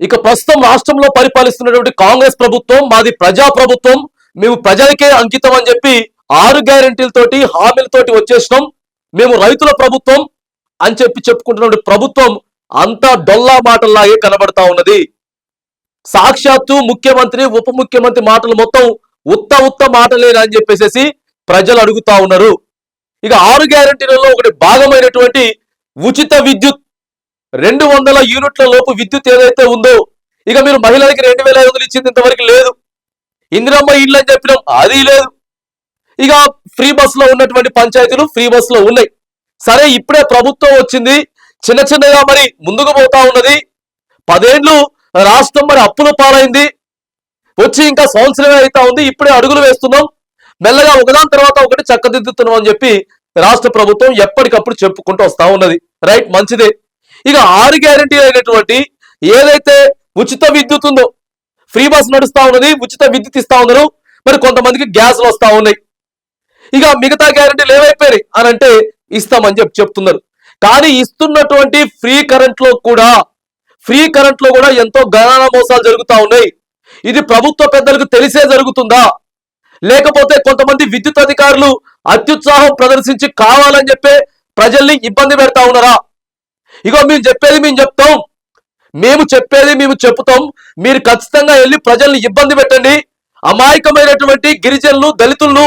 ఇక ప్రస్తుతం రాష్ట్రంలో పరిపాలిస్తున్నటువంటి కాంగ్రెస్ ప్రభుత్వం మాది ప్రజా ప్రభుత్వం మేము ప్రజలకే అంకితం అని చెప్పి ఆరు గ్యారెంటీలతోటి హామీలతోటి వచ్చేసినాం. మేము రైతుల ప్రభుత్వం అని చెప్పి చెప్పుకుంటున్నటువంటి ప్రభుత్వం అంతా డొల్లా మాటల్లాగే కనబడతా ఉన్నది. సాక్షాత్తు ముఖ్యమంత్రి ఉప ముఖ్యమంత్రి మాటలు మొత్తం ఉత్త ఉత్త మాటలేనా అని చెప్పేసి ప్రజలు అడుగుతా ఉన్నారు. ఇక ఆరు గ్యారెంటీలలో ఒకటి భాగమైనటువంటి ఉచిత విద్యుత్ రెండు వందల యూనిట్ల లోపు విద్యుత్ ఏదైతే ఉందో ఇక మీరు మహిళలకి రెండు వేల ఐదు వందలు ఇచ్చింది ఇంతవరకు లేదు. ఇందిరమ్మ ఇల్లు అని చెప్పినాం అది లేదు. ఇక ఫ్రీ బస్సులో ఉన్నటువంటి పంచాయతీలు ఫ్రీ బస్సులో ఉన్నాయి. సరే ఇప్పుడే ప్రభుత్వం వచ్చింది చిన్న చిన్నగా మరి ముందుకు పోతా ఉన్నది. పదేండ్లు రాష్ట్రం మరి అప్పుల పాలైంది. వచ్చి ఇంకా సంవత్సరమే అవుతా ఉంది ఇప్పుడే అడుగులు వేస్తున్నాం. మెల్లగా ఒకదాని తర్వాత ఒకటి చక్కదిద్దుతున్నాం అని చెప్పి రాష్ట్ర ప్రభుత్వం ఎప్పటికప్పుడు చెప్పుకుంటూ వస్తా ఉన్నది. రైట్ మంచిదే. ఇక ఆరు గ్యారంటీ అయినటువంటి ఏదైతే ఉచిత విద్యుత్ ఉందో ఫ్రీ బస్ నడుస్తూ ఉన్నది ఉచిత విద్యుత్ ఇస్తా ఉన్నారు. మరి కొంతమందికి గ్యాస్లు వస్తూ ఉన్నాయి. ఇక మిగతా గ్యారంటీలు ఏమైపోయినాయి? అని అంటే ఇస్తామని చెప్పి చెప్తున్నారు. కానీ ఇస్తున్నటువంటి ఫ్రీ కరెంట్లో కూడా ఫ్రీ కరెంట్లో కూడా ఎంతో గణన మోసాలు జరుగుతూ ఉన్నాయి. ఇది ప్రభుత్వ పెద్దలకు తెలిసే జరుగుతుందా? లేకపోతే కొంతమంది విద్యుత్ అధికారులు అత్యుత్సాహం ప్రదర్శించి కావాలని చెప్పే ప్రజల్ని ఇబ్బంది పెడతా ఉన్నారా? ఇగో మేము చెప్పేది మేము చెప్తాం. మేము చెప్పేది మేము చెప్తాం మీరు ఖచ్చితంగా వెళ్ళి ప్రజల్ని ఇబ్బంది పెట్టండి. అమాయకమైనటువంటి గిరిజనులు దళితులను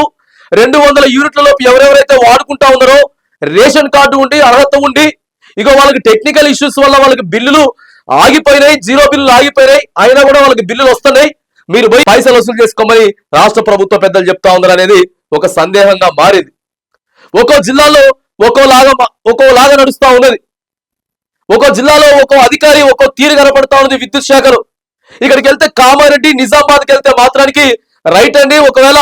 రెండు వందల యూనిట్లలోపు ఎవరెవరైతే వాడుకుంటా ఉన్నారో రేషన్ కార్డు ఉండి అర్హత ఉండి ఇగో వాళ్ళకి టెక్నికల్ ఇష్యూస్ వల్ల వాళ్ళకి బిల్లులు ఆగిపోయినాయి జీరో బిల్లులు ఆగిపోయినాయి. అయినా కూడా వాళ్ళకి బిల్లులు వస్తున్నాయి. మీరు పోయి పైసలు వసూలు చేసుకోమని రాష్ట్ర ప్రభుత్వ పెద్దలు చెప్తా ఉన్నారు అనేది ఒక సందేహంగా మారింది. ఒక్కో జిల్లాలో ఒక్కోలాగా మా- ఒక్కోలాగా నడుస్తూ ఉన్నది. ఒక్కో జిల్లాలో ఒక్కో అధికారి ఒక్కో తీరు కనపడతా ఉంది విద్యుత్ శాఖలో. ఇక్కడికి వెళ్తే కామారెడ్డి నిజామాబాద్కి వెళ్తే మాత్రానికి రైట్ అండి. ఒకవేళ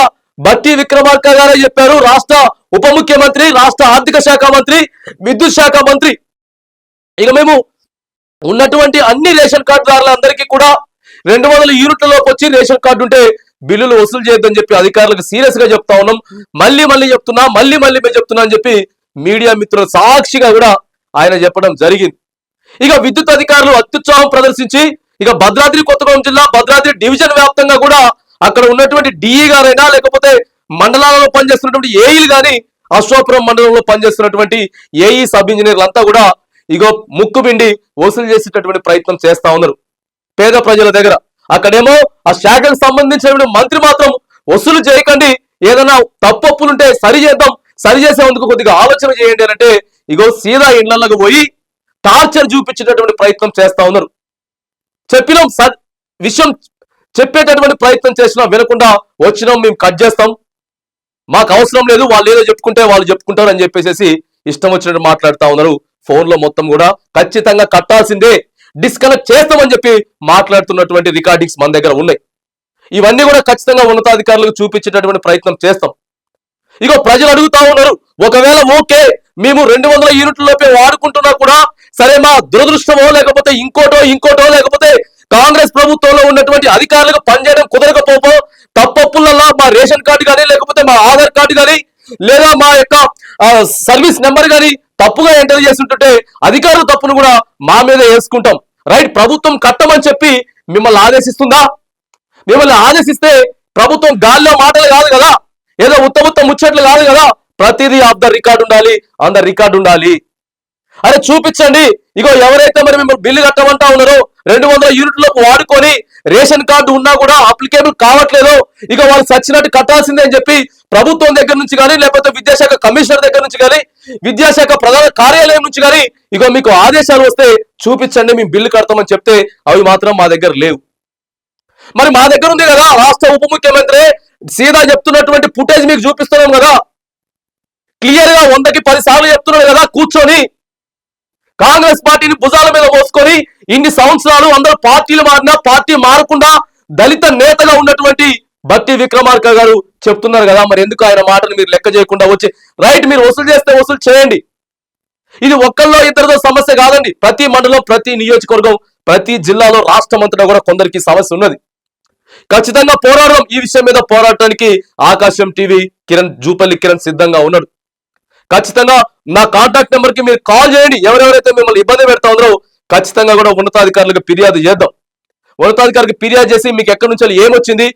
బట్టి విక్రమార్క గారే చెప్పారు రాష్ట్ర ఉప ముఖ్యమంత్రి రాష్ట్ర ఆర్థిక శాఖ మంత్రి విద్యుత్ శాఖ మంత్రి. ఇక మేము ఉన్నటువంటి అన్ని రేషన్ కార్డుదారులందరికీ కూడా రెండు వందల యూనిట్లలోకి వచ్చి రేషన్ కార్డు ఉంటే బిల్లులు వసూలు చేయొద్దని చెప్పి అధికారులకు సీరియస్గా చెప్తా ఉన్నాం. మళ్ళీ మళ్ళీ చెప్తున్నా మళ్ళీ మళ్ళీ మేము చెప్తున్నా అని చెప్పి మీడియా మిత్రుల సాక్షిగా కూడా ఆయన చెప్పడం జరిగింది. ఇక విద్యుత్ అధికారులు అత్యుత్సాహం ప్రదర్శించి ఇక భద్రాద్రి కొత్తగూడెం జిల్లా భద్రాద్రి డివిజన్ వ్యాప్తంగా కూడా అక్కడ ఉన్నటువంటి డిఈ గారైనా లేకపోతే మండలాలలో పనిచేస్తున్నటువంటి ఏఈలు గాని అశ్వాపురం మండలంలో పనిచేస్తున్నటువంటి ఏఈ సబ్ ఇంజనీర్లు అంతా కూడా ఇగో ముక్కు పిండి వసూలు చేసేటటువంటి ప్రయత్నం చేస్తా ఉన్నారు. పేద ప్రజల దగ్గర. అక్కడేమో ఆ శాఖకు సంబంధించిన మంత్రి మాత్రం వసూలు చేయకండి. ఏదైనా తప్పప్పులుంటే సరి చేద్దాం సరి చేసేందుకు కొద్దిగా ఆలోచన చేయండి అంటే ఇగో సీదా ఇళ్ళలోకి పోయి టార్చర్ చూపించేటటువంటి ప్రయత్నం చేస్తా ఉన్నారు. చెప్పినాం స- విషయం చెప్పేటటువంటి ప్రయత్నం చేసినా వినకుండా వచ్చినాం మేము కట్ చేస్తాం. మాకు అవసరం లేదు వాళ్ళు ఏదో చెప్పుకుంటే వాళ్ళు చెప్పుకుంటారు అని చెప్పేసి ఇష్టం వచ్చినట్టు మాట్లాడుతూ ఉన్నారు. ఫోన్లో మొత్తం కూడా ఖచ్చితంగా కట్టాల్సిందే. డిస్కనెక్ట్ చేస్తామని చెప్పి మాట్లాడుతున్నటువంటి రికార్డింగ్స్ మన దగ్గర ఉన్నాయి. ఇవన్నీ కూడా ఖచ్చితంగా ఉన్నతాధికారులకు చూపించేటటువంటి ప్రయత్నం చేస్తాం. ఇగో ప్రజలు అడుగుతా ఉన్నారు ఒకవేళ ఓకే మేము రెండు వందల యూనిట్ల లోపే వాడుకుంటున్నా కూడా సరే మా దురదృష్టమో లేకపోతే ఇంకోటో ఇంకోటో లేకపోతే కాంగ్రెస్ ప్రభుత్వంలో ఉన్నటువంటి అధికారులకు పనిచేయడం కుదరకపోపో తప్పప్పులలో మా రేషన్ కార్డు కానీ లేకపోతే మా ఆధార్ కార్డు కానీ లేదా మా యొక్క సర్వీస్ నెంబర్ కానీ తప్పుగా ఎంటర్ చేస్తుంటే అధికారుల తప్పును కూడా మా మీద వేసుకుంటాం. రైట్ ప్రభుత్వం కట్టమని చెప్పి మిమ్మల్ని ఆదేశిస్తుందా? మిమ్మల్ని ఆదేశిస్తే ప్రభుత్వం గాల్లో మాటలు కాదు కదా? ఏదో ఉత్త ఉత్త ముచ్చట్లు కాదు కదా? ప్రతిదీ ఆఫ్ ద రికార్డు ఉండాలి ఆన్ ద రికార్డు ఉండాలి. అరే చూపించండి. ఇగో ఎవరైతే మరి మిమ్మల్ని బిల్లు కట్టమంటా ఉన్నారో రెండు వందల యూనిట్లకు వాడుకొని రేషన్ కార్డు ఉన్నా కూడా అప్లికేబుల్ కావట్లేదు. ఇక వాళ్ళు సచ్చినట్టు కట్టాల్సిందే అని చెప్పి ప్రభుత్వం దగ్గర నుంచి కానీ లేకపోతే విద్యాశాఖ కమిషనర్ దగ్గర నుంచి కానీ విద్యాశాఖ ప్రధాన కార్యాలయం నుంచి కానీ ఇగో మీకు ఆదేశాలు వస్తే చూపించండి మేము బిల్లు కడతామని చెప్తే అవి మాత్రం మా దగ్గర లేవు. మరి మా దగ్గర ఉంది కదా రాష్ట్ర ఉప ముఖ్యమంత్రి సీదా చెప్తున్నటువంటి ఫుటేజ్ మీకు చూపిస్తున్నాం కదా. క్లియర్గా వందకి పది సార్లు చెప్తున్నాడు కదా కూర్చొని. కాంగ్రెస్ పార్టీని భుజాల మీద మోసుకొని ఇన్ని సంవత్సరాలు అందరూ పార్టీలు మారినా పార్టీ మారకుండా దళిత నేతగా ఉన్నటువంటి భక్తి విక్రమార్క గారు చెప్తున్నారు కదా. మరి ఎందుకు ఆయన మాటలు మీరు లెక్క చేయకుండా వచ్చి రైట్ మీరు వసూలు చేస్తే వసూలు చేయండి. ఇది ఒక్కళ్ళో ఇద్దరితో సమస్య కాదండి. ప్రతి మండలం ప్రతి నియోజకవర్గం ప్రతి జిల్లాలో రాష్ట్రం అంతటా కూడా కొందరికి సమస్య ఉన్నది. ఖచ్చితంగా పోరాడడం ఈ విషయం మీద పోరాడటానికి ఆకాశం టీవీ కిరణ్ జూపల్లి కిరణ్ సిద్ధంగా ఉన్నాడు. ఖచ్చితంగా నా కాంటాక్ట్ నెంబర్కి మీరు కాల్ చేయండి. ఎవరెవరైతే మిమ్మల్ని ఇబ్బంది పెడతా ఉన్నారో ఖచ్చితంగా కూడా ఉన్నతాధికారులకు ఫిర్యాదు చేద్దాం. ఉన్నతాధికారికి ఫిర్యాదు చేసి మీకు ఎక్కడి నుంచి ఏమొచ్చింది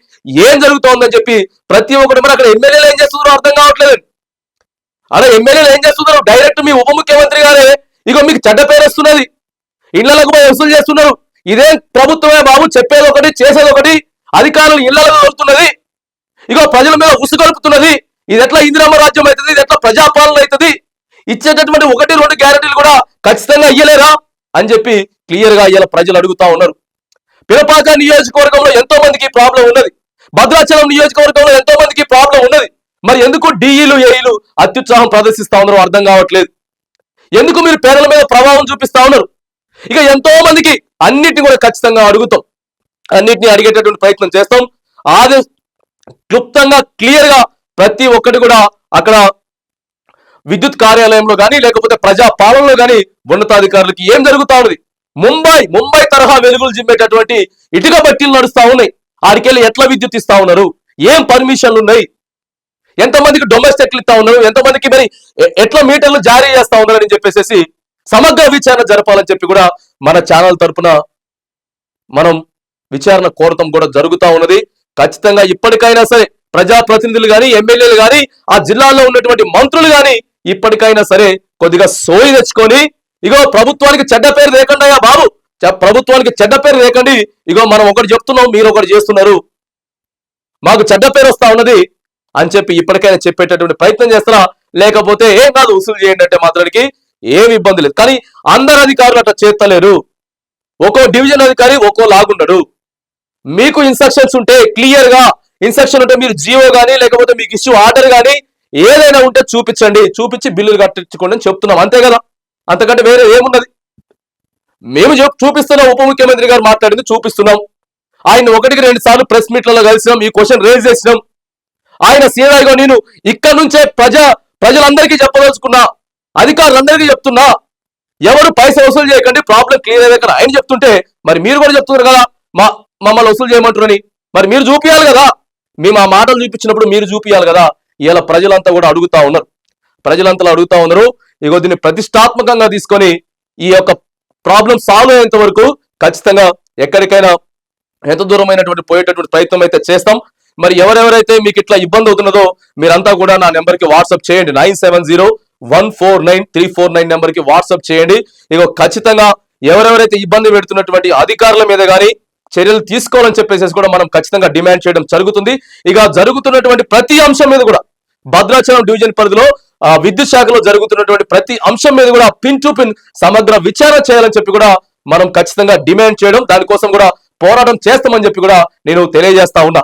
ఏం జరుగుతోందని చెప్పి ప్రతి ఒక్కటి మరి అక్కడ ఎమ్మెల్యేలు ఏం చేస్తున్నారో అర్థం కావట్లేదు. అదే ఎమ్మెల్యేలు ఏం చేస్తున్నారు? డైరెక్ట్ మీ ఉప ముఖ్యమంత్రి గారే. ఇగో మీకు చెడ్డ పేరు వస్తున్నది. ఇళ్ళకు పోయి వసూలు చేస్తున్నారు. ఇదే ప్రభుత్వమే బాబు చెప్పేది ఒకటి చేసేది ఒకటి అధికారులు ఇళ్ళలో వెళ్తున్నది. ఇగో ప్రజల మీద ఉసుగొలుపుతున్నది. ఇది ఎట్లా ఇందిరామ రాజ్యం అవుతుంది? ఇది ఎట్లా ప్రజాపాలన అవుతుంది? ఇచ్చేటటువంటి ఒకటి రెండు గ్యారెంటీలు కూడా ఖచ్చితంగా ఇయ్యలేరా అని చెప్పి క్లియర్గా ఇయ్యాల ప్రజలు అడుగుతా ఉన్నారు. పిరపాక నియోజకవర్గంలో ఎంతో మందికి ప్రాబ్లం ఉన్నది. భద్రాచలం నియోజకవర్గంలో ఎంతో మందికి ప్రాబ్లం ఉన్నది. మరి ఎందుకు డిఈలు ఏఈలు అత్యుత్సాహం ప్రదర్శిస్తా ఉన్నారు అర్థం కావట్లేదు. ఎందుకు మీరు పేదల మీద ప్రభావం చూపిస్తా ఉన్నారు? ఇక ఎంతో మందికి అన్నిటిని కూడా ఖచ్చితంగా అడుగుతాం. అన్నిటిని అడిగేటటువంటి ప్రయత్నం చేస్తాం. ఆది క్లుప్తంగా క్లియర్గా ప్రతి ఒక్కటి కూడా అక్కడ విద్యుత్ కార్యాలయంలో కానీ లేకపోతే ప్రజా పాలనలో కానీ ఉన్నతాధికారులకి ఏం జరుగుతా ఉన్నది? ముంబై ముంబై తరహా వెలుగులు జిమ్మేటటువంటి ఇటుక బట్టీలు నడుస్తా ఉన్నాయి. ఆడికెళ్ళి ఎట్లా విద్యుత్ ఇస్తా ఉన్నారు? ఏం పర్మిషన్లు ఉన్నాయి? ఎంతమందికి డొమెస్టిక్లు ఇస్తా ఉన్నారు? ఎంతమందికి మరి ఎట్లా మీటర్లు జారీ చేస్తా ఉన్నారని చెప్పేసి సమగ్ర విచారణ జరపాలని చెప్పి కూడా మన ఛానల్ తరపున మనం విచారణ కోరటం కూడా జరుగుతూ ఉన్నది. ఖచ్చితంగా ఇప్పటికైనా సరే ప్రజాప్రతినిధులు కానీ ఎమ్మెల్యేలు కానీ ఆ జిల్లాలో ఉన్నటువంటి మంత్రులు కానీ ఇప్పటికైనా సరే కొద్దిగా సోయి తెచ్చుకొని ఇగో ప్రభుత్వానికి చెడ్డ పేరు లేకుండా బాబు ప్రభుత్వానికి చెడ్డ పేరు లేకండి ఇగో మనం ఒకటి చెప్తున్నాం మీరు ఒకటి చేస్తున్నారు. మాకు చెడ్డ పేరు వస్తా ఉన్నది అని చెప్పి ఇప్పటికైనా చెప్పేటటువంటి ప్రయత్నం చేస్తారా? లేకపోతే ఏం కాదు వసూలు చేయండి అంటే మాత్రానికి ఏమి ఇబ్బంది లేదు. కానీ అందరు అధికారులు అట్లా చేస్తలేరు. ఒక్కో డివిజన్ అధికారి ఒక్కో లాగుండడు. మీకు ఇన్స్ట్రక్షన్స్ ఉంటే క్లియర్గా ఇన్స్ట్రక్షన్ ఉంటే మీరు జియో కానీ లేకపోతే మీకు ఇష్యూ ఆర్డర్ కానీ ఏదైనా ఉంటే చూపించండి. చూపించి బిల్లులు కట్టించుకోండి అని చెప్తున్నాం. అంతే కదా? అంతకంటే వేరే ఏమున్నది మేము చెప్ చూపిస్తున్నాం ఉప ముఖ్యమంత్రి గారు మాట్లాడింది చూపిస్తున్నాం. ఆయన ఒకటికి రెండు సార్లు ప్రెస్ మీట్లలో కలిసినాం ఈ క్వశ్చన్ రేజ్ చేసినాం. ఆయన సీదాగా నేను ఇక్కడ నుంచే ప్రజా ప్రజలందరికీ చెప్పదలుచుకున్నా అధికారులందరికీ చెప్తున్నా ఎవరు పైస వసూలు చేయకండి ప్రాబ్లం క్లియర్ అయ్యే కదా ఆయన చెప్తుంటే మరి మీరు కూడా చెప్తున్నారు కదా మా మమ్మల్ని వసూలు చేయమంటారని. మరి మీరు చూపియాలి కదా? మేము ఆ మాటలు చూపించినప్పుడు మీరు చూపించాలి కదా. ఇలా ప్రజలంతా కూడా అడుగుతా ఉన్నారు. ప్రజలంతా అడుగుతా ఉన్నారు. ఇగో దీన్ని ప్రతిష్టాత్మకంగా తీసుకొని ఈ యొక్క ప్రాబ్లం సాల్వ్ అయ్యేంత వరకు ఖచ్చితంగా ఎక్కడికైనా ఎంత దూరమైనటువంటి పోయేటటువంటి ప్రయత్నం అయితే చేస్తాం. మరి ఎవరెవరైతే మీకు ఇట్లా ఇబ్బంది అవుతున్నదో మీరంతా కూడా నా నెంబర్కి వాట్సాప్ చేయండి. Nine seven zero one four nine three four nine నెంబర్కి వాట్సాప్ చేయండి. ఇక ఖచ్చితంగా ఎవరెవరైతే ఇబ్బంది పెడుతున్నటువంటి అధికారుల మీద కానీ చర్యలు తీసుకోవాలని చెప్పేసి కూడా మనం ఖచ్చితంగా డిమాండ్ చేయడం జరుగుతుంది. ఇక జరుగుతున్నటువంటి ప్రతి అంశం మీద కూడా భద్రాచలం డివిజన్ పరిధిలో విద్యుత్ శాఖలో జరుగుతున్నటువంటి ప్రతి అంశం మీద కూడా పిన్ టు పిన్ సమగ్ర విచారణ చేయాలని చెప్పి కూడా మనం ఖచ్చితంగా డిమాండ్ చేయడం దానికోసం కూడా పోరాటం చేస్తామని చెప్పి కూడా నేను తెలియజేస్తా ఉన్నా.